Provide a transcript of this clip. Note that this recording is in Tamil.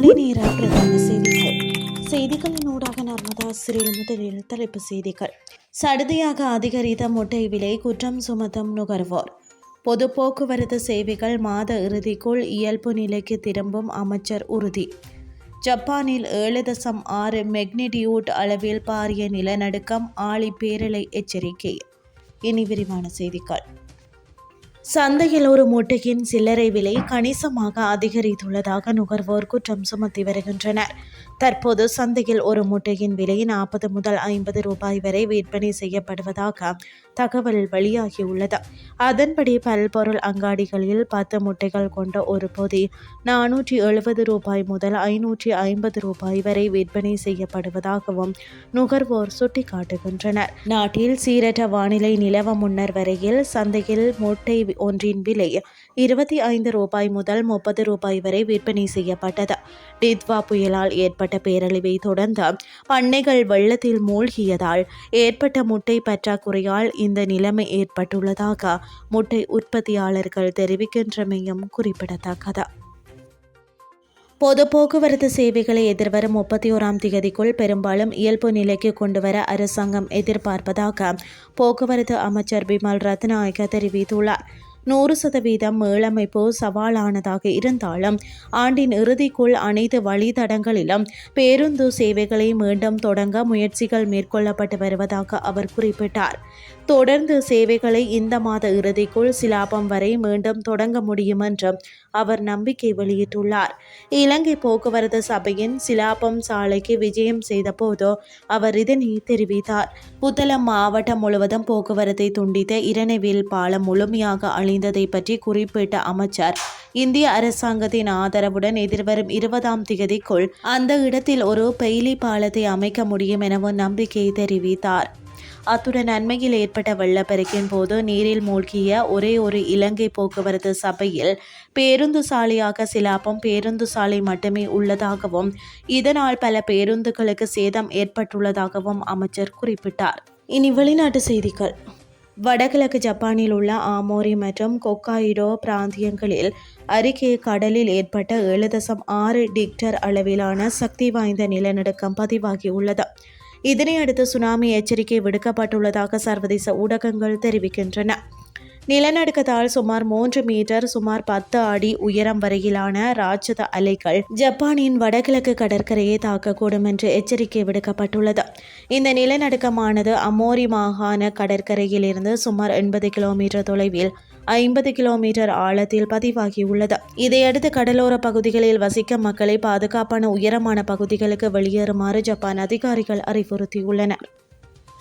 காலை நேர பிரதான செய்திகள். செய்திகளின் ஊடாக நர்மதா சிறில் முதலில் தலைப்பு செய்திகள். சடுதியாக அதிகரித்த முட்டை விலை குற்றம் சுமத்தும் நுகர்வோர். பொது போக்குவரத்து சேவைகள் மாத இறுதிக்குள் இயல்பு நிலைக்கு திரும்பும் அமைச்சர் உறுதி. ஜப்பானில் ஏழு தசம் ஆறு மெக்னிடியூட் அளவில் பாரிய நிலநடுக்கம் ஆழி பேரலை எச்சரிக்கை. இனி விரிவான செய்திகள். சந்தையில் ஒரு மூட்டையின் சில்லறை விலை கணிசமாக அதிகரித்துள்ளதாக நுகர்வோர் குற்றம் சுமத்தி வருகின்றனர். தற்போது சந்தையில் ஒரு மூட்டையின் விலை நாற்பது முதல் ஐம்பது ரூபாய் வரை விற்பனை செய்யப்படுவதாக தகவல் வெளியாகியுள்ளது. அதன்படி பல்பொருள் அங்காடிகளில் பத்து முட்டைகள் கொண்ட ஒரு பொதி நானூற்றி எழுபது ரூபாய் முதல் ஐநூற்றி ஐம்பது ரூபாய் வரை விற்பனை செய்யப்படுவதாகவும் நுகர்வோர் சுட்டிக்காட்டுகின்றனர். நாட்டில் சீரற்ற வானிலை நிலவ முன்னர் வரையில் சந்தையில் முட்டை ஒன்றின் விலை இருபத்தி ஐந்து ரூபாய் முதல் முப்பது ரூபாய் வரை விற்பனை செய்யப்பட்டது. டித்வா புயலால் ஏற்பட்ட பேரழிவை தொடர்ந்து பண்ணைகள் வெள்ளத்தில் மூழ்கியதால் ஏற்பட்ட முட்டை பற்றாக்குறையால் இந்த நிலைமை ஏற்பட்டுள்ளதாக முட்டை உற்பத்தியாளர்கள் தெரிவிக்கின்றமையும் குறிப்பிடத்தக்கது. பொது போக்குவரத்து சேவைகளை எதிர்வரும் முப்பத்தி ஓராம் தேதிக்குள் பெரும்பாலும் இயல்பு நிலைக்கு கொண்டுவர அரசாங்கம் எதிர்பார்ப்பதாக போக்குவரத்து அமைச்சர் பிமல் ரத்நாயக்க தெரிவித்துள்ளார். நூறு சதவீதம் மீளமைப்பு சவாலானதாக இருந்தாலும் ஆண்டின் இறுதிக்குள் அனைத்து வழித்தடங்களிலும் பேருந்து சேவைகளை மீண்டும் தொடங்க முயற்சிகள் மேற்கொள்ளப்பட்டு வருவதாக அவர் குறிப்பிட்டார். தொடர்ந்து சேவைகளை இந்த மாத இறுதிக்குள் சிலாபம் வரை மீண்டும் தொடங்க முடியும் என்றும் அவர் நம்பிக்கை வெளியிட்டுள்ளார். இலங்கை போக்குவரத்து சபையின் சிலாபம் சாலைக்கு விஜயம் செய்தபோது அவர் இதனை தெரிவித்தார். புத்தளம் மாவட்டம் முழுவதும் போக்குவரத்தை துண்டித்த இரணைவேல் பாலம் முழுமையாக அழிந்ததை பற்றி குறிப்பிட்ட அமைச்சர் இந்திய அரசாங்கத்தின் ஆதரவுடன் எதிர்வரும் இருபதாம் திகதிக்குள் அந்த இடத்தில் ஒரு பெய்லி பாலத்தை அமைக்க முடியும் எனவும் நம்பிக்கை தெரிவித்தார். அத்துடன் அண்மையில் ஏற்பட்ட வெள்ளப்பெருக்கின் போது நீரில் மூழ்கிய ஒரே ஒரு இலங்கை போக்குவரத்து சபையில் பேருந்து சாலையாக சிலாப்பம் பேருந்து சாலை மட்டுமே உள்ளதாகவும் இதனால் பல பேருந்துகளுக்கு சேதம் ஏற்பட்டுள்ளதாகவும் அமைச்சர் குறிப்பிட்டார். இனி வெளிநாட்டு செய்திகள். வடகிழக்கு ஜப்பானில் உள்ள ஆமோரி மற்றும் கொக்காயிடோ பிராந்தியங்களில் அருகே கடலில் ஏற்பட்ட ஏழு தசம் ஆறு டிக்டர் அளவிலான சக்தி வாய்ந்த நிலநடுக்கம் பதிவாகியுள்ளது. இதனையடுத்து சுனாமி எச்சரிக்கை விடுக்கப்பட்டுள்ளதாக சர்வதேச ஊடகங்கள் தெரிவிக்கின்றன. நிலநடுக்கத்தால் சுமார் மூன்று மீட்டர் சுமார் பத்து அடி உயரம் வரையிலான ராட்சத அலைகள் ஜப்பானின் வடகிழக்கு கடற்கரையை தாக்கக்கூடும் என்று எச்சரிக்கை விடுக்கப்பட்டுள்ளது. இந்த நிலநடுக்கமானது அமோரி மாகாண கடற்கரையிலிருந்து சுமார் எண்பது கிலோமீட்டர் தொலைவில் ஐம்பது கிலோமீட்டர் ஆழத்தில் பதிவாகியுள்ளது. இதையடுத்து கடலோர பகுதிகளில் வசிக்கும் மக்களை பாதுகாப்பான உயரமான பகுதிகளுக்கு வெளியேறுமாறு ஜப்பான் அதிகாரிகள் அறிவுறுத்தியுள்ளனர்.